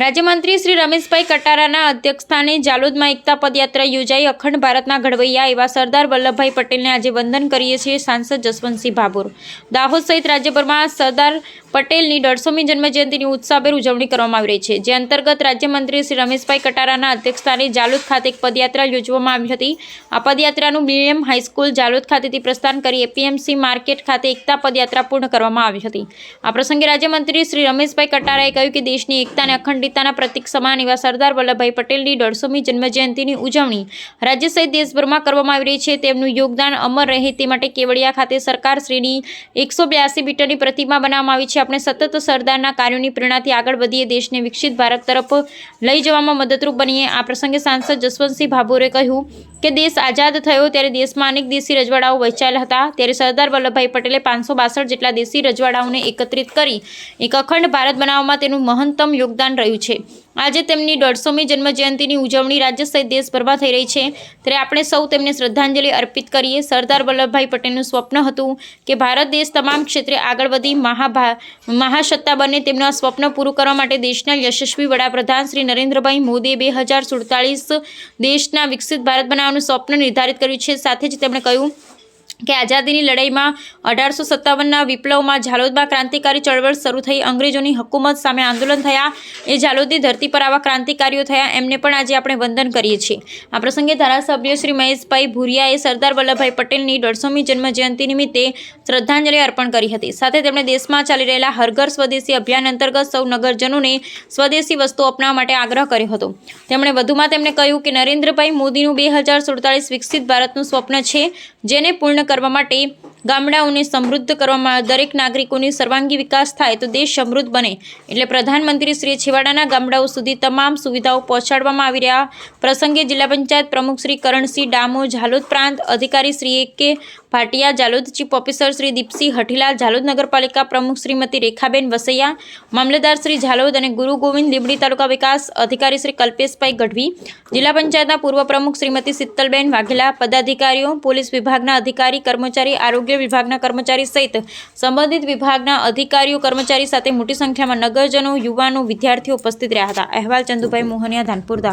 રાજ્યમંત્રી શ્રી રમેશભાઈ કટારાના અધ્યક્ષસ્થાને જાલોદમાં એકતા પદયાત્રા યોજાઈ. અખંડ ભારતના ઘડવૈયા એવા સરદાર વલ્લભભાઈ પટેલને આજે વંદન કરીએ છીએ સાંસદ જસવંતસિંહ ભાભોર. દાહોદ સહિત રાજ્યભરમાં સરદાર પટેલની દોઢસોમી જન્મજયંતિની ઉત્સાહભેર ઉજવણી કરવામાં આવી રહી છે. જે અંતર્ગત રાજ્યમંત્રી શ્રી રમેશભાઈ કટારાના અધ્યક્ષસ્થાને જાલોદ ખાતે એક પદયાત્રા યોજવામાં આવી હતી. આ પદયાત્રાનું બીએમ હાઈસ્કૂલ જાલોદ ખાતેથી પ્રસ્થાન કરી એપીએમસી માર્કેટ ખાતે એકતા પદયાત્રા પૂર્ણ કરવામાં આવી હતી. આ પ્રસંગે રાજ્યમંત્રી શ્રી રમેશભાઈ કટારાએ કહ્યું કે દેશની એકતા અને અખંડિતતાના પ્રતિક સમાન એવા સરદાર વલ્લભભાઈ પટેલની દોઢસોમી જન્મજયંતિની ઉજવણી રાજ્ય સહિત દેશભરમાં કરવામાં આવી રહી છે. તેમનું યોગદાન અમર રહે તે માટે કેવડિયા ખાતે સરકાર શ્રીની એકસો બ્યાસી મીટરની પ્રતિમા બનાવવામાં આવી છે. આપણે સતત સરદારના કાર્યોની પ્રેરણાથી આગળ વધીએ, દેશને વિકસિત ભારત તરફ લઈ જવામાં મદદરૂપ બનીએ. આ પ્રસંગે સાંસદ જસવંતસિંહ ભાભોરે કહ્યું કે દેશ આઝાદ થયો ત્યારે દેશમાં અનેક દેશી રજવાડાઓ વહેંચાયેલા હતા. ત્યારે સરદાર વલ્લભભાઈ પટેલે પાંચસો બાસઠ જેટલા દેશી રજવાડાઓને એકત્રિત કરી એક અખંડ ભારત બનાવવામાં તેનું મહત્તમ યોગદાન રહ્યું છે. આજે તેમની દોઢસોમી જન્મજયંતિની ઉજવણી રાજ્ય સહિત દેશભરમાં થઈ રહી છે. ત્યારે આપણે સૌ તેમને શ્રદ્ધાંજલિ અર્પિત કરીએ. સરદાર વલ્લભભાઈ પટેલનું સ્વપ્ન હતું કે ભારત દેશ તમામ ક્ષેત્રે આગળ વધી મહાભા, મહાસત્તા બને તેમનું સ્વપ્ન પૂરું કરવા માટે દેશના યશસ્વી વડાપ્રધાન શ્રી નરેન્દ્રભાઈ મોદીએ બે હજાર સુડતાલીસ દેશના વિકસિત ભારત બનાવવાનું સ્વપ્ન નિર્ધારિત કર્યું છે. સાથે જ તેમણે કહ્યું કે આઝાદીની લડાઈમાં અઢારસો સત્તાવનના વિપ્લવમાં ઝાલોદમાં ક્રાંતિકારી ચળવળ શરૂ થઈ, અંગ્રેજોની હકુમત સામે આંદોલન થયા, એ ઝાલોદની ધરતી પર આવા ક્રાંતિકારીઓ થયા, એમને પણ આજે આપણે વંદન કરીએ છીએ. આ પ્રસંગે ધારાસભ્ય શ્રી મહેશભાઈ ભુરિયાએ સરદાર વલ્લભભાઈ પટેલની દોઢસોમી જન્મજયંતિ નિમિત્તે શ્રદ્ધાંજલિ અર્પણ કરી હતી. સાથે તેમણે દેશમાં ચાલી રહેલા હરઘર સ્વદેશી અભિયાન અંતર્ગત સૌ નગરજનોને સ્વદેશી વસ્તુઓ અપનાવવા માટે આગ્રહ કર્યો હતો. તેમણે વધુમાં તેમણે કહ્યું કે નરેન્દ્રભાઈ મોદીનું બે હજાર સુડતાલીસ વિકસિત ભારતનું સ્વપ્ન છે, જેને પૂર્ણ કરવા માટે ગામડાઓને સમૃદ્ધ કરવામાં દરેક નાગરિકોની સર્વાંગી વિકાસ થાય તો દેશ સમૃદ્ધ બને. એટલે પ્રધાનમંત્રી શ્રી છેવાડાના ગામડાઓ સુધી તમામ સુવિધાઓ પહોંચાડવામાં આવી રહ્યા. પ્રસંગે જિલ્લા પંચાયત પ્રમુખ શ્રી કરણસિંહ ડામો ઝાલોદ પ્રાંત અધિકારી Shri A K Bhatia, Jhalod chief officer Shri Deepsinh Hathila Jhalod નગરપાલિકા પ્રમુખ શ્રીમતી રેખાબેન વસૈયા મામલેદાર શ્રી ઝાલોદ અને ગુરુ ગોવિંદ લીંબડી તાલુકા વિકાસ અધિકારી શ્રી કલ્પેશભાઈ ગઢવી, જિલ્લા પંચાયતના પૂર્વ પ્રમુખ શ્રીમતી શીતલબેન વાઘેલા, પદાધિકારીઓ, પોલીસ વિભાગના અધિકારી, કર્મચારી, આરોગ્ય વિભાગના કર્મચારી સહિત સંબંધિત વિભાગના અધિકારીઓ, કર્મચારી સાથે મોટી સંખ્યામાં નગરજનો, યુવાનો, વિદ્યાર્થીઓ ઉપસ્થિત રહ્યા હતા. અહેવાલ ચંદુભાઈ મોહનિયા, ધાનપુર દા